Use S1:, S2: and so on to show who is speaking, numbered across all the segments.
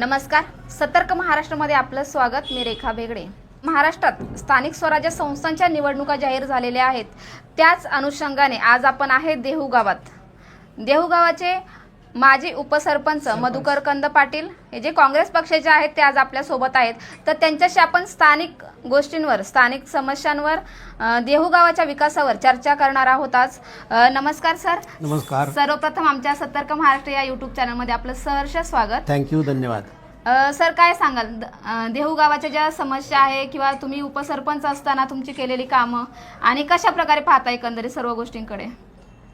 S1: नमस्कार. सतर्क महाराष्ट्रामध्ये आपलं स्वागत. मी रेखा बेगडे. महाराष्ट्रात स्थानिक स्वराज्य संस्थांच्या निवडणुका जाहीर झालेल्या आहेत. त्याच अनुषंगाने आज आपण आहे देहू गावात. देहू गावाचे माजी उपसरपंच मधुकर कंद पाटील हे जे काँग्रेस पक्षाचे आहेत ते आज आपल्यासोबत आहेत. तर त्यांच्याशी आपण स्थानिक गोष्टींवर स्थानिक समस्यांवर देहू गावाच्या विकासावर चर्चा करणार आहोत आज. नमस्कार सर.
S2: नमस्कार.
S1: सर्वप्रथम आमच्या सतर्क महाराष्ट्र या युट्यूब चॅनलमध्ये आपलं सहर्ष स्वागत.
S2: थँक्यू धन्यवाद.
S1: अ, सर काय सांगाल? द- अ, देहू गावाच्या ज्या समस्या आहे किंवा तुम्ही उपसरपंच असताना तुमची केलेली कामं आणि कशा प्रकारे पाहता एकंदरीत सर्व गोष्टींकडे?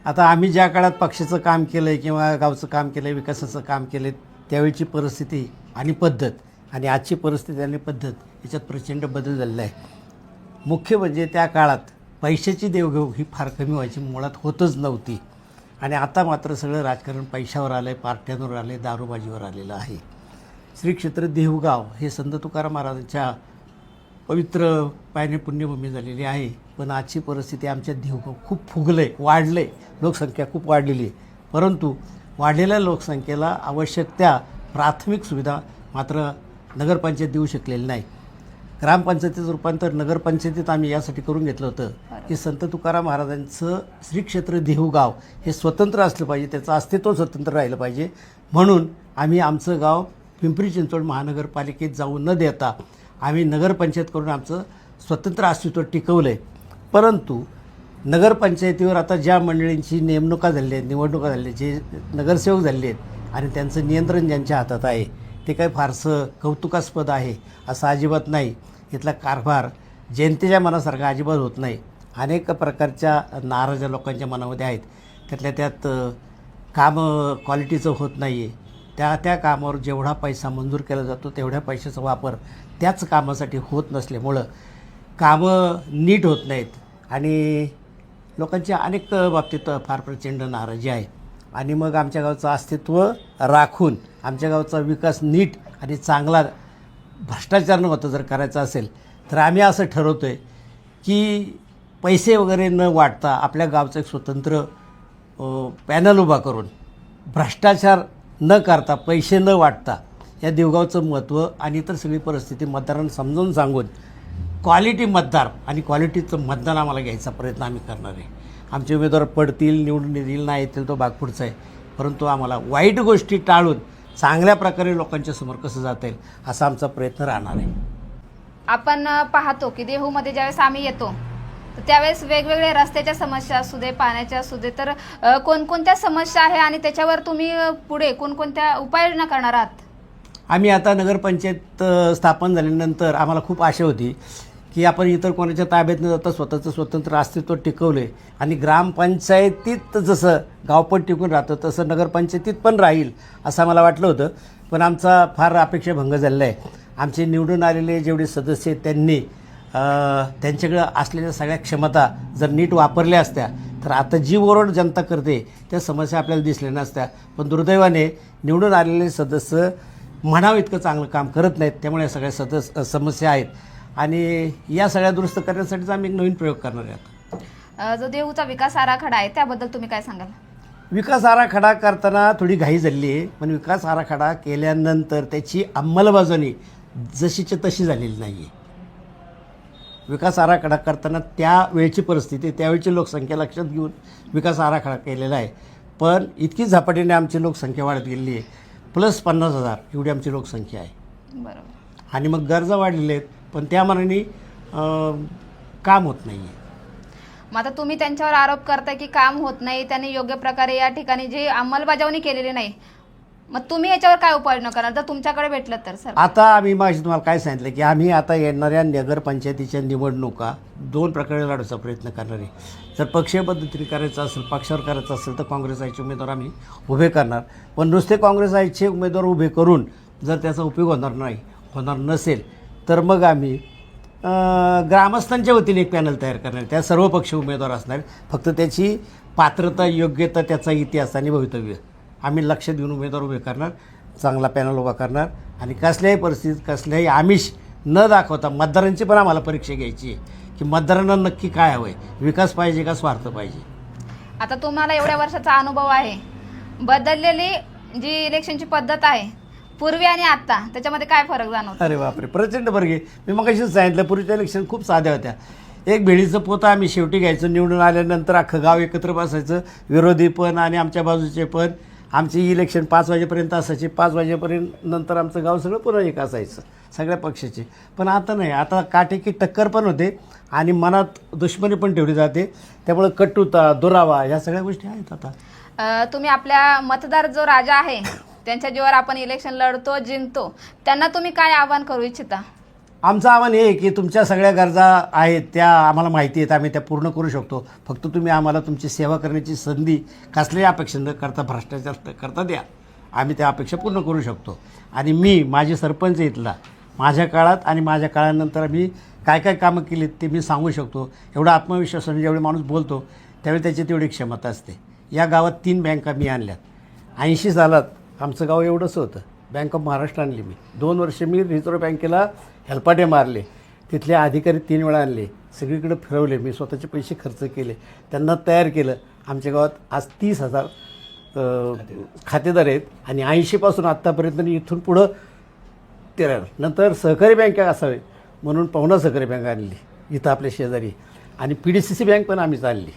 S2: आता आम्ही ज्या काळात पक्षाचं काम केलं आहे किंवा गावचं काम केलं आहे विकासाचं काम केलं आहे त्यावेळची परिस्थिती आणि पद्धत आणि आजची परिस्थिती आणि पद्धत याच्यात प्रचंड बदल झालेला आहे. मुख्य म्हणजे त्या काळात पैशाची देवघेव ही फार कमी व्हायची मुळात होतच नव्हती. आणि आता मात्र सगळं राजकारण पैशावर आलं आहे पार्ट्यांवर आलं आहे दारूबाजीवर आलेलं आहे. श्री क्षेत्र देवगाव हे संत तुकाराम महाराजांच्या पवित्र पायने पुण्यभूमी झालेली आहे. पण आजची परिस्थिती आमच्या देहूगाव खूप फुगलं आहे वाढलं आहे लोकसंख्या खूप वाढलेली आहे. परंतु वाढलेल्या लोकसंख्येला आवश्यक त्या प्राथमिक सुविधा मात्र नगरपंचायत देऊ शकलेली नाही. ग्रामपंचायतीचं रूपांतर नगरपंचायतीत आम्ही यासाठी करून घेतलं होतं की संत तुकाराम महाराजांचं श्री क्षेत्र देहूगाव हे स्वतंत्र असलं पाहिजे त्याचं अस्तित्व स्वतंत्र राहिलं पाहिजे. म्हणून आम्ही आमचं गाव पिंपरी चिंचवड महानगरपालिकेत जाऊ न देता आम्ही नगरपंचायत करून आमचं स्वतंत्र अस्तित्व टिकवलं आहे परंतु नगरपंचायतीवर आता ज्या मंडळींची नेमणुका झाली आहेत निवडणुका झालेल्या आहेत जे नगरसेवक झालेले आहेत आणि त्यांचं नियंत्रण ज्यांच्या हातात आहे ते काही फारसं कौतुकास्पद आहे असं अजिबात नाही. इथला कारभार जनतेच्या मनासारखा अजिबात होत नाही. अनेक प्रकारच्या नाराजा लोकांच्या मनामध्ये आहेत. त्यातल्या त्यात काम क्वालिटीचं होत नाही आहे त्या त्या कामावर जेवढा पैसा मंजूर केला जातो तेवढ्या पैशाचा वापर त्याच कामासाठी होत नसल्यामुळं कामं नीट होत नाहीत. आणि लोकांच्या अनेक बाबतीत फार प्रचंड नाराजी आहे आणि मग आमच्या गावचं अस्तित्व राखून आमच्या गावचा विकास नीट आणि चांगला भ्रष्टाचार न जर करायचा असेल तर आम्ही असं ठरवतो आहे की पैसे वगैरे न वाटता आपल्या गावचं एक स्वतंत्र पॅनल उभा करून भ्रष्टाचार न करता पैसे न वाटता या देवगावचं महत्त्व आणि इतर सगळी परिस्थिती मतदारांना समजावून सांगून क्वालिटी मतदार आणि क्वालिटीचं मतदान आम्हाला घ्यायचा प्रयत्न आम्ही करणार आहे. आमचे उमेदवार पडतील निवडून येतील नाही येतील तो भाग पुढचा आहे. परंतु आम्हाला वाईट गोष्टी टाळून चांगल्या प्रकारे लोकांच्या समोर कसं जाता येईल असा आमचा प्रयत्न राहणार आहे.
S1: आपण पाहतो की देहूमध्ये ज्यावेळेस आम्ही येतो तर त्यावेळेस वेगवेगळे रस्त्याच्या समस्या असू दे पाण्याच्या असू दे तर कोणकोणत्या समस्या आहे आणि त्याच्यावर तुम्ही पुढे कोणकोणत्या उपाययोजना करणार आहात?
S2: आम्ही आता नगरपंचायत स्थापन झाल्यानंतर आम्हाला खूप आशा होती की आपण इतर कोणाच्या ताब्यात न जाता स्वतःचं स्वतंत्र अस्तित्व टिकवलं. आहे आणि ग्रामपंचायतीत जसं गावपट टिकून राहतं तसं नगरपंचायतीत पण राहील असं मला वाटलं होतं. पण आमचा फार अपेक्षाभंग झालेला आहे. आमचे निवडून आलेले जेवढे सदस्य आहेत त्यांनी त्यांच्याकडं असलेल्या सगळ्या क्षमता जर नीट वापरल्या असत्या तर आता जी ओरड जनता करते त्या समस्या आपल्याला दिसल्या नसत्या. पण दुर्दैवाने निवडून आलेले सदस्य म्हणावं इतकं चांगलं काम करत नाहीत. त्यामुळे या सगळ्या सदस्य समस्या आहेत. आणि या सगळ्या दुरुस्त करण्यासाठीच आम्ही एक नवीन प्रयोग करणार आहे आता
S1: अ, जो देहूचा विकास आराखडा आहे त्याबद्दल तुम्ही काय सांगाल?
S2: विकास आराखडा करताना थोडी घाई झाली आहे पण विकास आराखडा केल्यानंतर त्याची अंमलबजावणी जशीच्या तशी झालेली नाही आहे विकास आराखडा करताना त्या वेळची परिस्थिती त्यावेळची लोकसंख्या लक्षात घेऊन विकास आराखडा केलेला आहे. पण इतकी झपाट्याने आमची लोकसंख्या वाढत गेलेली आहे. प्लस पन्नास हजार एवढी आमची लोकसंख्या आहे.
S1: बरोबर.
S2: आणि मग गरजा वाढलेल्या आहेत पण त्या मानाने काम होत नाही आहे
S1: मग आता तुम्ही त्यांच्यावर आरोप करताय की काम होत नाही त्यांनी योग्य प्रकारे या ठिकाणी जी अंमलबजावणी केलेली नाही मग तुम्ही याच्यावर काय उपाययोजना करणार जर तुमच्याकडे भेटलं तर सर.
S2: आता आम्ही माझी तुम्हाला काय सांगितलं की आम्ही आता येणाऱ्या नगरपंचायतीच्या निवडणुका दोन प्रकारे लढवायचा प्रयत्न करणार आहे. जर पक्षीय पद्धतीने करायचं असेल पक्षावर करायचं असेल तर काँग्रेस आयचे उमेदवार आम्ही उभे करणार. पण नुसते काँग्रेस आयचे उमेदवार उभे करून जर त्याचा उपयोग होणार नाही होणार नसेल तर मग आम्ही ग्रामस्थांच्या वतीने एक पॅनल तयार करणार त्या सर्व पक्ष उमेदवार असणार फक्त त्याची पात्रता योग्यता त्याचा इतिहास आणि भवितव्य आम्ही लक्ष देऊन उमेदवार उभे करणार चांगला पॅनल उभा करणार आणि कसल्याही परिस्थितीत कसल्याही आमिष न दाखवता मतदारांची पण आम्हाला परीक्षा घ्यायची आहे. की मतदारांना नक्की काय हवं आहे विकास पाहिजे का स्वार्थ पाहिजे?
S1: आता तुम्हाला एवढ्या वर्षाचा अनुभव आहे. बदललेली जी इलेक्शनची पद्धत आहे पूर्वी आणि आता त्याच्यामध्ये काय फरक जाणवतो?
S2: अरे बापरे प्रचंड फरक आहे. मी मग सांगितलं पूर्वीच्या इलेक्शन खूप साध्या होत्या. एक भेळीचं पोतं आम्ही शेवटी घ्यायचं निवडून आल्यानंतर अख्खं गाव एकत्र बसायचं. विरोधी पण आणि आमच्या बाजूचे पण. आमची इलेक्शन पाच वाजेपर्यंत असायची. पाच वाजेपर्यंत नंतर आमचं गाव सगळं पुन्हा एक असायचं सगळ्या पक्षाचे. पण आता नाही. आता काटेकी टक्कर पण होते आणि मनात दुश्मनी पण ठेवली जाते. त्यामुळं कटुता दुरावा ह्या सगळ्या गोष्टी आहेत आता.
S1: तुम्ही आपल्या मतदार जो राजा आहे त्यांच्या जीवावर आपण इलेक्शन लढतो जिंकतो. त्यांना तुम्ही काय आवाहन करू इच्छिता?
S2: आमचं आव्हान हे आहे की तुमच्या सगळ्या गरजा आहेत त्या आम्हाला माहिती आहेत आम्ही त्या पूर्ण करू शकतो. फक्त तुम्ही आम्हाला तुमची सेवा करण्याची संधी कसल्याही अपेक्षा न करता भ्रष्टाचार न करता द्या. आम्ही त्या अपेक्षा पूर्ण करू शकतो. आणि मी माझे सरपंच इथला माझ्या काळात आणि माझ्या काळानंतर मी काय काय कामं केलीत ते मी सांगू शकतो. एवढा आत्मविश्वासाने ज्यावेळी माणूस बोलतो त्यावेळी त्याची तेवढी क्षमता असते. या गावात तीन बँका मी आणल्यात. ऐंशी सालात आमचं गाव एवढंच होतं. बँक ऑफ महाराष्ट्र आणली मी. दोन वर्ष मी रिझर्व्ह बँकेला हेलपाटे मारले. तिथले अधिकारी तीन वेळा आणले. सगळीकडे फिरवले. मी स्वतःचे पैसे खर्च केले. त्यांना तयार केलं. आमच्या गावात आज तीस हजार खातेदार आहेत आणि ऐंशीपासून आत्तापर्यंत इथून पुढं तेरा नंतर सहकारी बँका असावे म्हणून पवना सहकारी बँक आणली. इथं आपल्या शेजारी. आणि P D C C bank पण आम्ही चालली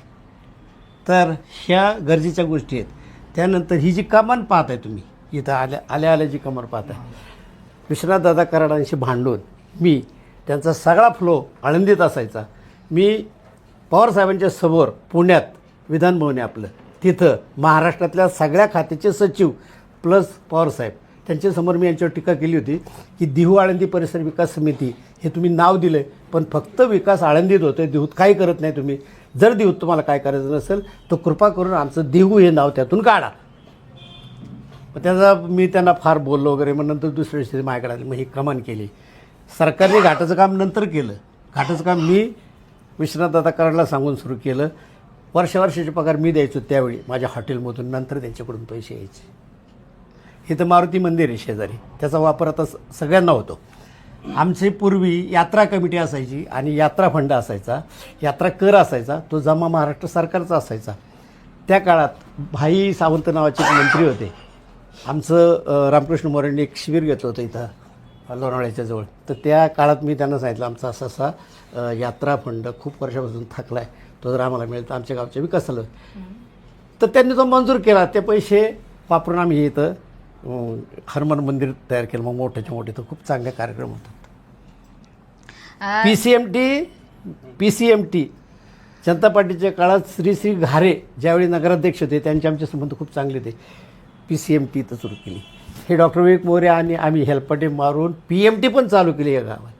S2: तर ह्या गरजेच्या गोष्टी आहेत. त्यानंतर ही जी कमान पाहत आहे तुम्ही इथं आल्या आल्या आल्या जी कमान पाहत आहे विश्वनाथ दादा कराडांशी भांडून मी त्यांचा सगळा फ्लो आळंदीत असायचा. मी पवारसाहेबांच्या समोर पुण्यात विधानभवन आहे आपलं. तिथं महाराष्ट्रातल्या सगळ्या खात्याचे सचिव प्लस पवारसाहेब त्यांच्यासमोर मी यांच्यावर टीका केली होती की दिहू आळंदी परिसर विकास समिती हे तुम्ही नाव दिलं पण फक्त विकास आळंदीत होतं दिहूत काही करत नाही तुम्ही. जर दिहूत तुम्हाला काय करायचं नसेल तर कृपा करून आमचं दिहू हे नाव त्यातून काढा. मग त्याचा मी त्यांना फार बोललो वगैरे मग नंतर दुसऱ्या दिवशी माझ्याकडे आले मग ही कमान केली. सरकारने घाटाचं काम नंतर केलं. घाटाचं काम मी विश्वनाथदादा कराडला सांगून सुरू केलं. वर्षा वर्षाचे पगार मी द्यायचो त्यावेळी. माझ्या हॉटेलमधून नंतर त्यांच्याकडून पैसे यायचे. इथं मारुती मंदिर आहे शेजारी. त्याचा वापर आता स- सगळ्यांना होतो. आमची पूर्वी यात्रा कमिटी असायची आणि यात्रा फंड असायचा. यात्रा कर असायचा. तो जमा महाराष्ट्र सरकारचा असायचा. त्या काळात भाई सावंत नावाचे एक मंत्री होते. आमचं रामकृष्ण मोरेंनी एक शिबिर घेतलं होतं इथं. लोणावळ्याच्या जवळ. तर त्या काळात मी त्यांना सांगितलं आमचा असा असा यात्रा फंड खूप वर्षापासून थकला आहे तो जर आम्हाला मिळेल तर आमच्या गावच्या विकासाला तर त्यांनी तो मंजूर केला. ते पैसे वापरून आम्ही इथं हनुमान मंदिर तयार केलं. मग मोठ्याच्या मोठे तर खूप चांगले कार्यक्रम होतात. P C M T P C M T Janata पार्टीच्या काळात श्री श्री घारे ज्यावेळी नगराध्यक्ष होते त्यांचे आमचे संबंध खूप चांगले होते. पी सी एम टी तर सुरू केली. हे डॉक्टर विवेक मोरे आणि आम्ही हेल्पटे मारून पी एम टी पण चालू केली या गावात.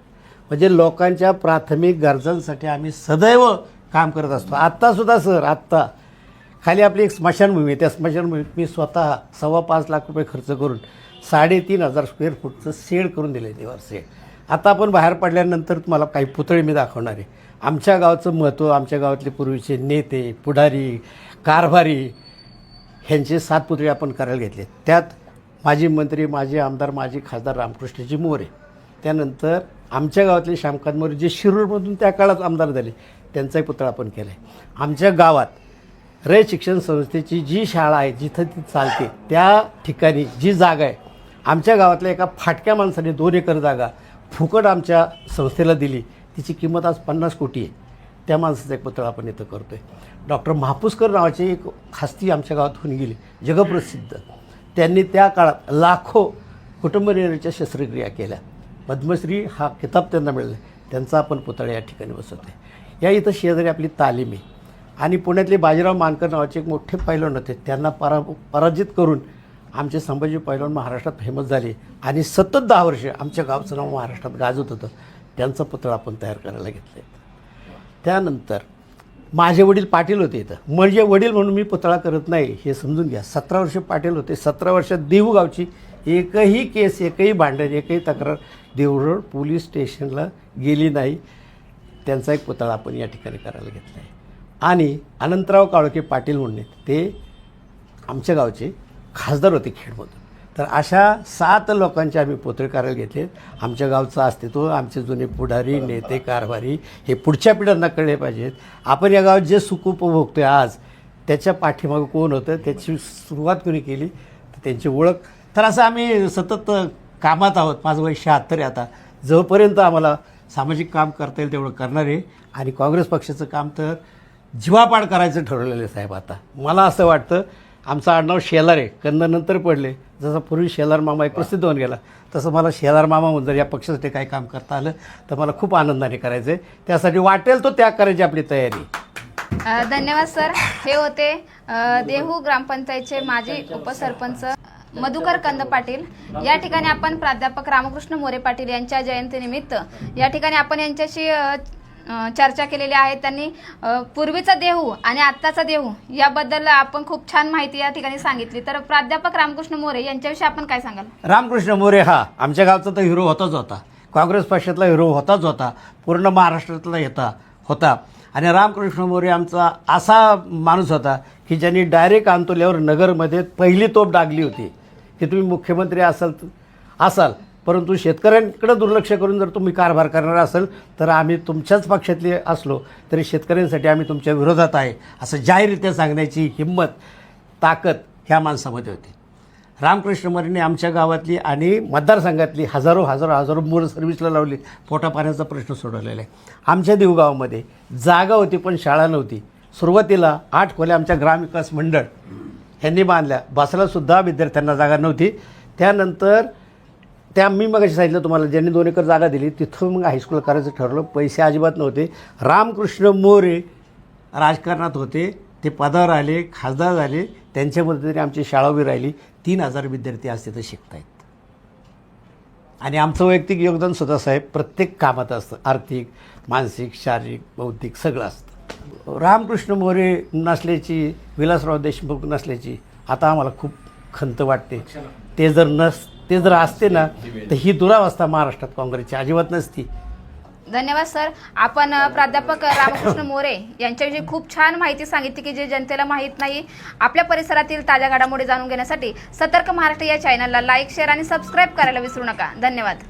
S2: म्हणजे लोकांच्या प्राथमिक गरजांसाठी आम्ही सदैव काम करत असतो. आत्तासुद्धा सर आत्ता. खाली आपली एक स्मशानभूमी आहे. त्या स्मशानभूमीत मी स्वतः सव्वा पाच लाख रुपये खर्च करून साडेतीन हजार स्क्वेअर फूटचं शेड करून दिलं आहे देवार शेड. आता आपण बाहेर पडल्यानंतर तुम्हाला काही पुतळे मी दाखवणार आहे. आमच्या गावचं महत्त्व आमच्या गावातले पूर्वीचे नेते पुढारी कारभारी ह्यांचे सात पुतळे आपण करायला घेतले त्यात माजी मंत्री माजी आमदार माजी खासदार रामकृष्णजी मोरे. त्यानंतर आमच्या गावातले श्यामकांत मोरे जे शिरूरमधून त्या काळात आमदार झाले त्यांचाही पुतळा आपण केला आहे आमच्या गावात रय शिक्षण संस्थेची जी शाळा आहे जिथं ती चालते त्या ठिकाणी जी जागा आहे आमच्या गावातल्या एका फाटक्या माणसाने दोन एकर जागा फुकट आमच्या संस्थेला दिली तिची किंमत आज पन्नास कोटी आहे. त्या माणसाचा एक पुतळा आपण इथं करतो आहे डॉक्टर महापुसकर नावाची एक हस्ती आमच्या गावात होऊन गेली जगप्रसिद्ध. त्यांनी त्या काळात लाखो कुटुंबनिर्णयाच्या शस्त्रक्रिया केल्या. पद्मश्री हा किताब त्यांना मिळाला. त्यांचा आपण पुतळा या ठिकाणी बसवतो या इथं शेजारी आपली तालीम आहे. आणि पुण्यातले बाजीराव मानकर नावाचे एक मोठे पैलवान होते. त्यांना परा पराजित करून आमचे संभाजी पैलवान महाराष्ट्रात फेमस झाले. आणि सतत दहा वर्ष आमच्या गावचं नाव महाराष्ट्रात गाजत होतं. त्यांचा पुतळा आपण तयार करायला घेतला त्यानंतर माझे वडील पाटील होते इथं. म्हणजे वडील म्हणून मी पुतळा करत नाही हे समजून घ्या. सतरा वर्ष पाटील होते. सतरा वर्षात देऊगावची एकही केस एकही भांडण एकही तक्रार देऊरोड पोलीस स्टेशनला गेली नाही. त्यांचा एक पुतळा आपण या ठिकाणी करायला घेतला आहे आणि अनंतराव काळोखे पाटील म्हणून ते आमच्या गावचे खासदार होते खेडमधून. तर अशा सात लोकांचे आम्ही पुतळे घेतले आमच्या गावचं अस्तित्व आमचे जुने पुढारी नेते कारभारी हे पुढच्या पिढ्यांना कळले पाहिजेत. आपण या गावात जे सुख उपभोगतोय आज त्याच्या पाठीमागं कोण होतं? त्याची सुरुवात कोणी केली? तर त्यांची ओळख. तर असं आम्ही सतत कामात आहोत. माझं वय शहात्तर आहे आता. जोपर्यंत आम्हाला सामाजिक काम करता येईल तेवढं करणार आहे. आणि काँग्रेस पक्षाचं काम तर जीवापाड करायचं ठरवलेलं आहे साहेब आता. मला असं वाटतं आमचं आडनाव शेलार आहे. कंद नंतर पडले. जसं पूर्वी शेलार मामा एक प्रसिद्ध होऊन गेला. तसं मला शेलार मामा म्हणून जर या पक्षासाठी काही काम करता आलं. तर मला खूप आनंदाने करायचं आहे त्यासाठी वाटेल तो त्याग करायची आपली तयारी.
S1: अ, धन्यवाद सर. हे होते अ, देहू ग्रामपंचायतचे माजी उपसरपंच मधुकर कंद पाटील. या ठिकाणी आपण प्राध्यापक रामकृष्ण मोरे पाटील यांच्या जयंतीनिमित्त या ठिकाणी आपण यांच्याशी अ, चर्चा केलेली आहे. त्यांनी पूर्वीचा देहू आणि आत्ताचा देहू याबद्दल आपण खूप छान माहिती या ठिकाणी सांगितली. तर प्राध्यापक रामकृष्ण मोरे यांच्याविषयी आपण काय सांगाल?
S2: रामकृष्ण मोरे हा आमच्या गावचा तर हिरो होताच होता. काँग्रेस पक्षातला हिरो होताच होता. पूर्ण महाराष्ट्रातला येता होता. आणि रामकृष्ण मोरे आमचा असा माणूस होता की ज्यांनी डायरेक्ट आंतोल्यावर नगरमध्ये पहिली तोप डागली होती. की तुम्ही मुख्यमंत्री असाल असाल. परंतु शेतकऱ्यांकडे दुर्लक्ष करून जर तुम्ही कारभार करणार असाल तर आम्ही तुमच्याच पक्षातले असलो तरी शेतकऱ्यांसाठी आम्ही तुमच्या विरोधात आहे असं जाहीररित्या सांगण्याची हिंमत ताकद ह्या माणसामध्ये होती. रामकृष्ण मरीने आमच्या गावातली आणि मतदारसंघातली हजारो हजारो हजारो मुलं सर्व्हिसला लावली. पोटापाण्याचा प्रश्न सोडवलेला आहे. आमच्या देवगावामध्ये जागा होती पण शाळा नव्हती. सुरुवातीला आठ खोल्या आमच्या ग्रामविकास मंडळ यांनी बांधल्या. बसायलासुद्धा विद्यार्थ्यांना जागा नव्हती. त्यानंतर त्या मी मग सांगितलं तुम्हाला ज्यांनी दोन एकर जागा दिली तिथं मग हायस्कूल करायचं ठरलं पैसे अजिबात नव्हते. रामकृष्ण मोरे राजकारणात होते. ते पदावर आले खासदार झाले. त्यांच्या मदतीने आमची शाळा उभी राहिली. तीन हजार विद्यार्थी आज तिथं शिकत आहेत आणि आमचं वैयक्तिक योगदान सुद्धा साहेब प्रत्येक कामात असतं. आर्थिक मानसिक शारीरिक बौद्धिक सगळं असतं. रामकृष्ण मोरे नसल्याची विलासराव देशमुख नसल्याची आता आम्हाला खूप खंत वाटते. ते जर नस ते जर असते ना तर ही दुरावस्था महाराष्ट्रात काँग्रेसची अजिबात नसती.
S1: धन्यवाद सर. आपण प्राध्यापक रामकृष्ण मोरे यांच्याविषयी खूप छान माहिती सांगितली की जे जनतेला माहीत नाही आपल्या परिसरातील ताज्या घडामोडी जाणून घेण्यासाठी सतर्क महाराष्ट्र या चॅनलला लाईक शेअर आणि सबस्क्राईब करायला विसरू नका. धन्यवाद.